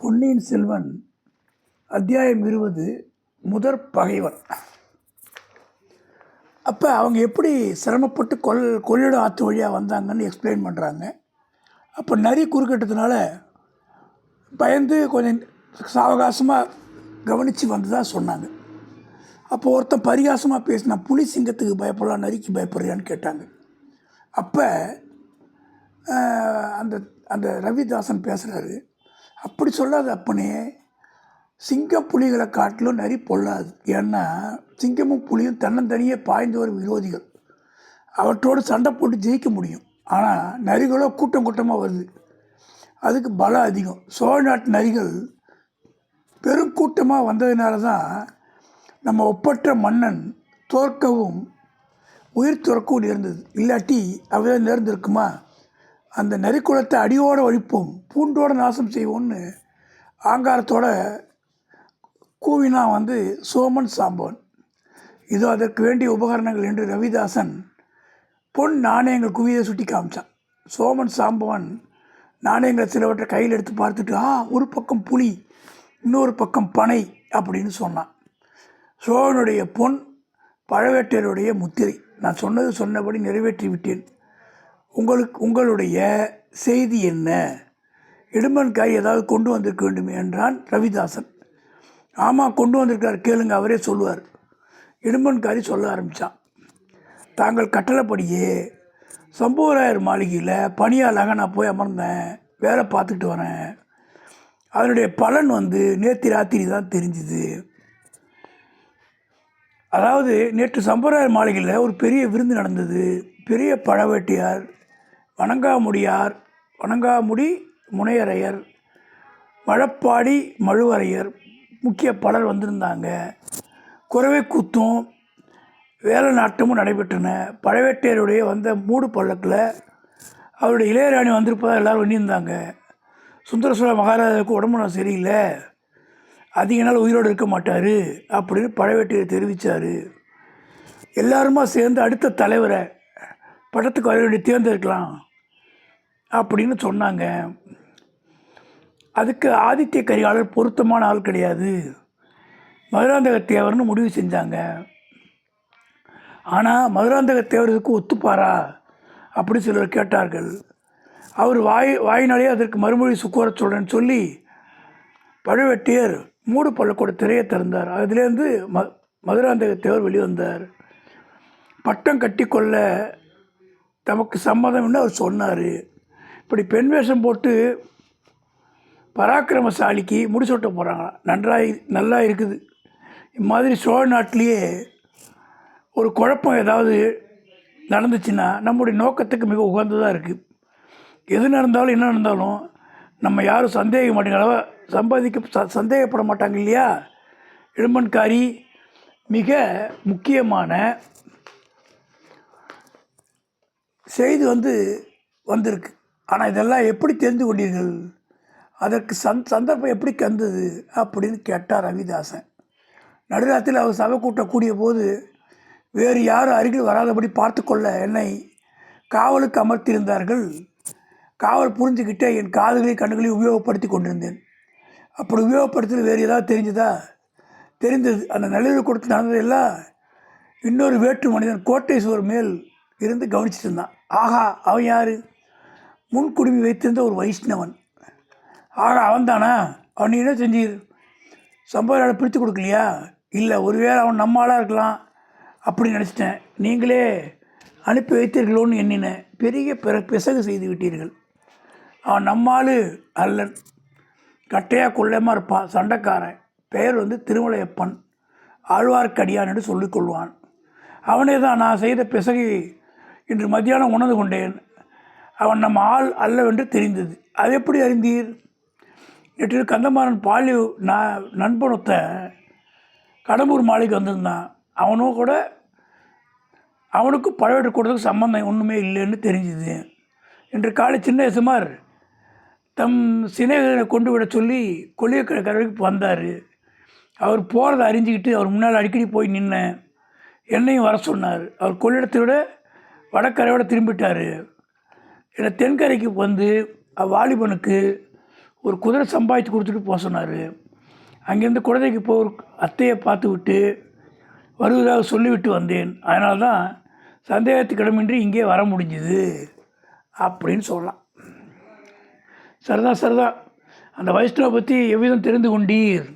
பொன்னியின் செல்வன் அத்தியாயம் இருபது முதற் பகைவன் அப்போ அவங்க எப்படி சிரமப்பட்டு கொல் கொள்ளிடம் ஆற்று வழியாக வந்தாங்கன்னு எக்ஸ்பிளைன் பண்ணுறாங்க அப்போ நரி குறுக்கிட்டதுனால பயந்து கொஞ்சம் சாவகாசமாக கவனித்து வந்ததாக சொன்னாங்க. அப்போ ஒருத்தன் பரிகாசமாக பேசினா புலி சிங்கத்துக்கு பயப்படலாம் நரிக்கு பயப்படுறியான்னு கேட்டாங்க. அப்போ அந்த அந்த ரவிதாசன் பேசுகிறாரு அப்படி சொல்லாத அப்பனே. சிங்கம் புலிகளை காட்டிலும் நரி பொல்லாது. ஏன்னா சிங்கமும் புலியும் தன்னந்தனியே பாய்ந்து வரும் விரோதிகள். அவற்றோடு சண்டை போட்டு ஜெயிக்க முடியும். ஆனால் நரிகளோ கூட்டம் கூட்டமாக வருது. அதுக்கு பலம் அதிகம். சோழ நாட்டு நரிகள் பெருங்கூட்டமாக வந்ததுனால தான் நம்ம ஒப்பற்ற மன்னன் தோற்கவும் உயிர் துறக்கவும் நேர்ந்தது. இல்லாட்டி அவையாக நேர்ந்திருக்குமா? அந்த நரிக்குலத்தை அடியோடு ஒழிப்போம் பூண்டோடு நாசம் செய்வோம்னு ஆங்காரத்தோட கூவினா வந்து சோமன் சாம்பவன். இதோ அதற்கு வேண்டிய உபகரணங்கள் என்று ரவிதாசன் பொன் நாணயங்கள் குவியை சுட்டி காமிச்சான். சோமன் சாம்பவன் நாணயங்களை சிலவற்றை கையில் எடுத்து பார்த்துட்டு ஆ ஒரு பக்கம் புலி இன்னொரு பக்கம் பனை அப்படின்னு சொன்னான். சோழனுடைய பொன் பழவேட்டையருடைய முத்திரை. நான் சொன்னது சொன்னபடி நிறைவேற்றி விட்டேன் உங்களுக்கு உங்களுடைய செய்தி என்ன? இடும்பன்காய் ஏதாவது கொண்டு வந்திருக்க வேண்டும் என்றான் ரவிதாசன். ஆமாம் கொண்டு வந்திருக்கார் கேளுங்க அவரே சொல்லுவார். இடும்பன்காரி சொல்ல ஆரம்பித்தான் தாங்கள் கட்டளைப்படியே சம்புவராயர் மாளிகையில் பணியாளாக நான் போய் அமர்ந்தேன் வேலை பார்த்துக்கிட்டு வரேன். அதனுடைய பலன் வந்து நேற்று ராத்திரி தான் தெரிஞ்சுது. அதாவது நேற்று சம்பராயர் மாளிகையில் ஒரு பெரிய விருந்து நடந்தது. பெரிய பழவேட்டியார் வணங்காமுடியார் வணங்காமுடி முனையரையர் மழப்பாடி மழுவரையர் முக்கிய பலர் வந்திருந்தாங்க. குறவை கூத்தும் வேலை நாட்டமும் நடைபெற்றன. பழவேட்டையருடைய வந்த மூடு பல்லக்கில் அவருடைய இளையராணி வந்திருப்பதாக எல்லாரும் எண்ணியிருந்தாங்க. சுந்தர சோழ மகாராஜாவுக்கு உடம்பு நான் சரியில்லை. அதிக நாள் உயிரோடு இருக்க மாட்டார் அப்படின்னு பழவேட்டையர் தெரிவித்தார் எல்லாருமா சேர்ந்து அடுத்த தலைவரை பட்டத்துக்கு வரவேண்டிய தேர்ந்தெடுக்கலாம் அப்படின்னு சொன்னாங்க. அதுக்கு ஆதித்ய கரிகாலர் பொருத்தமான ஆள் கிடையாது. மதுராந்தக தேவர்னு முடிவு செஞ்சாங்க. ஆனால் மதுராந்தக தேவருக்கு ஒத்துப்பாரா அப்படி சிலர் கேட்டார்கள். அவர் வாய் வாயினாலே அதற்கு மறுமொழி சுக்கோர சொல்கிறேன்னு சொல்லி பழுவெட்டியர் மூடு பள்ளக்கூட திரையை திறந்தார். அதுலேருந்து ம மதுராந்தக தேவர் வெளிவந்தார். பட்டம் கட்டிக்கொள்ள தமக்கு சம்மதம்னு அவர் சொன்னார். இப்படி பெண் வேஷம் போட்டு பராக்கிரமசாலிக்கு முடிசூட்ட போகிறாங்களாம் நன்றாக நல்லா இருக்குது. இம்மாதிரி சோழ நாட்டிலேயே ஒரு குழப்பம் ஏதாவது நடந்துச்சுன்னா நம்முடைய நோக்கத்துக்கு மிக உகந்ததாக இருக்குது எது நடந்தாலும் என்ன நடந்தாலும் நம்ம யாரும் சந்தேக மாட்டேங்க. அளவு சம்பாதிக்க ச- சந்தேகப்பட மாட்டாங்க இல்லையா? இளம்பன்காரி மிக முக்கியமான செய்தி வந்து வந்திருக்கு. ஆனால் இதெல்லாம் எப்படி தெரிந்து கொண்டீர்கள்? அதற்கு சந் சந்தர்ப்பம் எப்படி கந்தது? அப்படின்னு கேட்டார் ரவிதாசன். நடுராத்திரில் அவர் சபை கூட்டக்கூடிய போது வேறு யாரும் அருகில் வராதபடி பார்த்துக்கொள்ள என்னை காவலுக்கு அமர்த்தியிருந்தார்கள். காவல் புரிஞ்சுக்கிட்டே என் காதுகளையும் கண்ணுகளையும் உபயோகப்படுத்தி கொண்டிருந்தேன். அப்படி உபயோகப்படுத்துறது வேறு ஏதாவது தெரிஞ்சதா? தெரிந்தது. அந்த நடுவில் கொடுத்து நடந்ததெல்லாம் இன்னொரு வேற்று மனிதன் கோட்டை சுவர் மேல் இருந்து கவனிச்சிட்டு இருந்தான் ஆஹா அவன் யார்? முன்குடுமி வைத்திருந்த ஒரு வைஷ்ணவன். ஆகா அவன் தானா அவன் நீ என்ன செஞ்சீர்? சம்பவராட பிரித்து கொடுக்கலையா? இல்லை ஒருவேளை அவன் நம்ம ஆளாக இருக்கலாம் அப்படி நினச்சிட்டேன். நீங்களே அனுப்பி வைத்தீர்களோன்னு எண்ணினேன் பெரிய பிற பிசகு செய்து விட்டீர்கள். அவன் நம்மாள் அல்லன். கட்டையாக கொள்ளமாக இருப்பான் சண்டைக்காரன். பெயர் வந்து திருமலையப்பன். ஆழ்வார்க்கடியான் என்று சொல்லிக்கொள்வான் அவனே தான் நான் செய்த பிசகை இன்று மத்தியானம் உணர்ந்து கொண்டேன். அவன் நம்ம ஆள் அல்லவென்று தெரிந்தது. அது எப்படி அறிந்தீர்? நேற்று கந்தமாறன் பாலி நான் நண்பனொத்த கடம்பூர் மாலைக்கு வந்திருந்தான். அவனும் கூட அவனுக்கு பழவேற்று கூட்டத்துக்கு சம்மந்தம் ஒன்றுமே இல்லைன்னு தெரிஞ்சுது. இன்று காலை சின்ன சுமார் தம் சிநேகனை கொண்டு விட சொல்லி கொள்ளியக்கரை கரைக்கு வந்தார். அவர் போகிறத அறிஞ்சிக்கிட்டு அவர் முன்னால் அடிக்கடி போய் நின்னேன். என்னையும் வர சொன்னார். அவர் கொள்ளிடத்தை விட வடக்கரையோடு திரும்பிட்டார். இல்லை தென்கரைக்கு வந்து அவ்வாலிபனுக்கு ஒரு குதிரை சம்பாதிச்சு கொடுத்துட்டு போக சொன்னார். அங்கேருந்து குழந்தைக்கு போய் ஒரு அத்தையை பார்த்து விட்டு வருவதாக சொல்லிவிட்டு வந்தேன். அதனால தான் சந்தேகத்துக்கிடமின்றி இங்கே வர முடிஞ்சுது அப்படின்னு சொல்லலாம். சரிதான் சரிதான் அந்த வைஷ்ணவ பற்றி எவ்விதம் தெரிந்து கொண்டீர்?